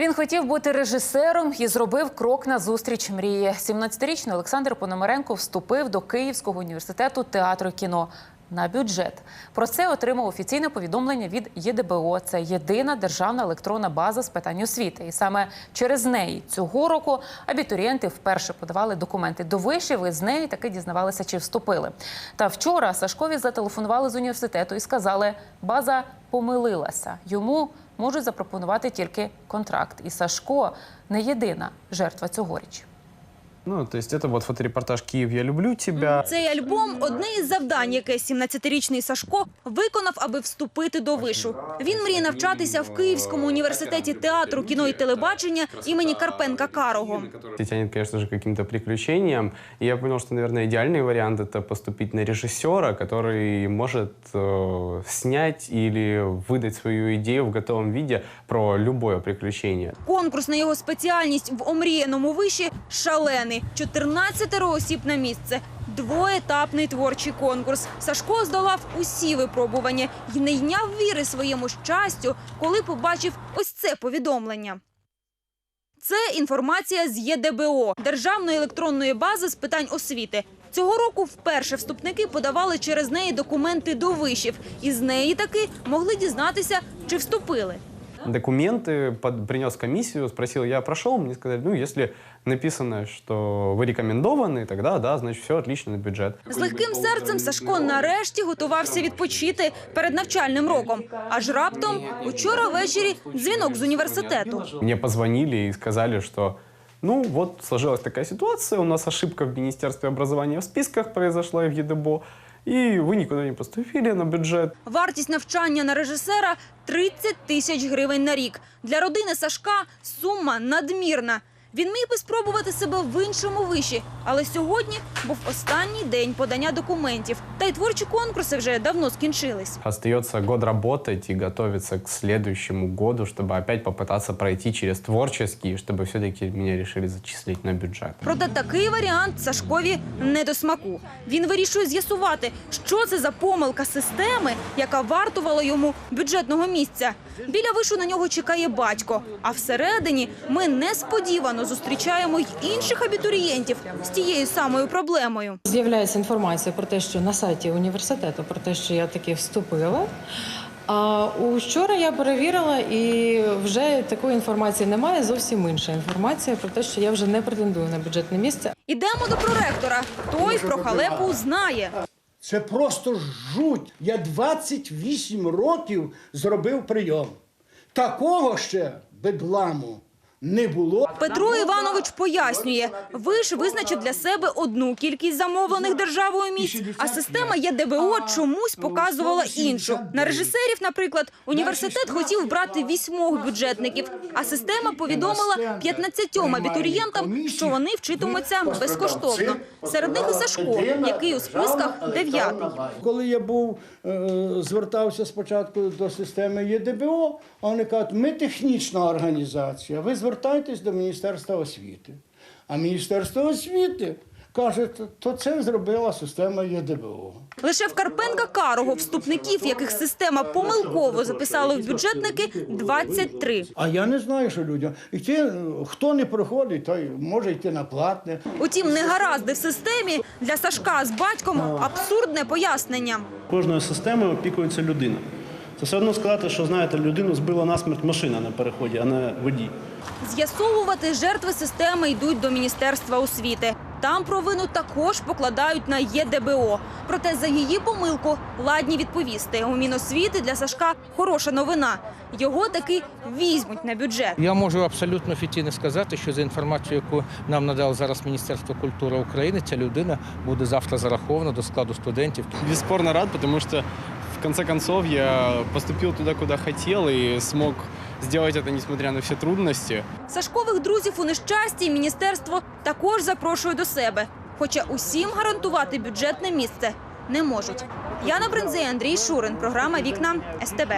Він хотів бути режисером і зробив крок на зустріч мрії. 17-річний Олександр Пономаренко вступив до Київського університету театру кіно на бюджет. Про це отримав офіційне повідомлення від ЄДБО. Це єдина державна електронна база з питань освіти. І саме через неї цього року абітурієнти вперше подавали документи до вишів і з неї таки дізнавалися, чи вступили. Та вчора Сашкові зателефонували з університету і сказали, база помилилася. Йому можуть запропонувати тільки контракт. І Сашко не єдина жертва цьогоріч. Ну, то есть это вот фоторепортаж «Киев, я люблю тебя». Цей альбом одне із завдань, яке 17-річний Сашко виконав, аби вступити до вишу. Він мріє навчатися в Київському університеті театру, кіно і телебачення імені Карпенка Карого. И тянет, конечно же, к каким-то приключениям. И я понял, что, наверное, идеальный вариант – это поступить на режиссера, который может э, снять или выдать свою идею в готовом виде про любое приключение. Конкурс на його спеціальність в омріяному виші шалений. 14 осіб на місце. Двоетапний творчий конкурс. Сашко здолав усі випробування і не йняв віри своєму щастю, коли побачив ось це повідомлення. Це інформація з ЄДБО – Державної електронної бази з питань освіти. Цього року вперше вступники подавали через неї документи до вишів. І з неї таки могли дізнатися, чи вступили Документы под- принес в комиссию, спросил, я прошел, мне сказали, ну, если написано, что вы рекомендованы, тогда да, значит, все отлично на бюджет. З легким серцем Сашко нарешті готувався відпочити перед навчальним роком. Аж раптом учора ввечері дзвінок з університету. Мне позвонили и сказали, что ну вот сложилась такая ситуация, у нас ошибка в Министерстве образования в списках произошла и в ЕДБО, и вы никуда не поступили на бюджет. Вартість навчання на режисера 30 тисяч гривень на рік. Для родини Сашка сума надмірна. Він міг би спробувати себе в іншому виші, але сьогодні був останній день подання документів. Та й творчі конкурси вже давно скінчились. Остается год работать и готовиться к следующему году, чтобы опять попытаться пройти через творческий, чтобы все-таки меня решили зачислить на бюджет. Проте такий варіант Сашкові не до смаку. Він вирішує з'ясувати, що це за помилка системи, яка вартувала йому бюджетного місця. Біля вишу на нього чекає батько. А всередині ми несподівано зустрічаємо й інших абітурієнтів з тією самою проблемою. З'являється інформація про те, що на сайті університету про те, що я таки вступила. А у вчора я перевірила, і вже такої інформації немає. Зовсім інша інформація про те, що я вже не претендую на бюджетне місце. Ідемо до проректора. Той про халепу знає. Це просто жуть. Я 28 років зробив прийом. Такого ще бедламу не було. Петро Іванович пояснює, виш визначив для себе одну кількість замовлених державою місць, а система ЄДБО чомусь показувала іншу. На режисерів, наприклад, університет хотів брати вісьмох бюджетників, а система повідомила 15 абітурієнтам, що вони вчитимуться безкоштовно. Серед них і Сашко, який у списках дев'ятий. Коли я був, е, звертався спочатку до системи ЄДБО, а вони кажуть, ми технічна організація, ви звертайтесь до Міністерства освіти. А Міністерство освіти каже, то це зробила система ЄДБО. Лише в Карпенка Карого вступників, яких система помилково записала в бюджетники, 23. А я не знаю, що людям. Йти, е, хто не проходить, той може йти на платне. Утім, негаразди в системі для Сашка з батьком абсурдне пояснення. Кожною системою опікується людина. Це все одно сказати, що знаєте, людину збила насмерть машина на переході, а не водій. З'ясовувати жертви системи йдуть до Міністерства освіти. Там провину також покладають на ЄДБО. Проте за її помилку ладні відповісти. У Міносвіти для Сашка хороша новина. Його таки візьмуть на бюджет. Я можу абсолютно офіційно сказати, що за інформацією, яку нам надало зараз Міністерство культури України, ця людина буде завтра зарахована до складу студентів. Бесспорно рад, потому что в конце концов я поступил туда, куда хотел и смог сделать это, несмотря на всі трудності. Сашкових друзів у нещасті міністерство також запрошує до себе. Хоча усім гарантувати бюджетне місце не можуть. Яна Бринзе, Андрій Шурин. Програма Вікна СТБ.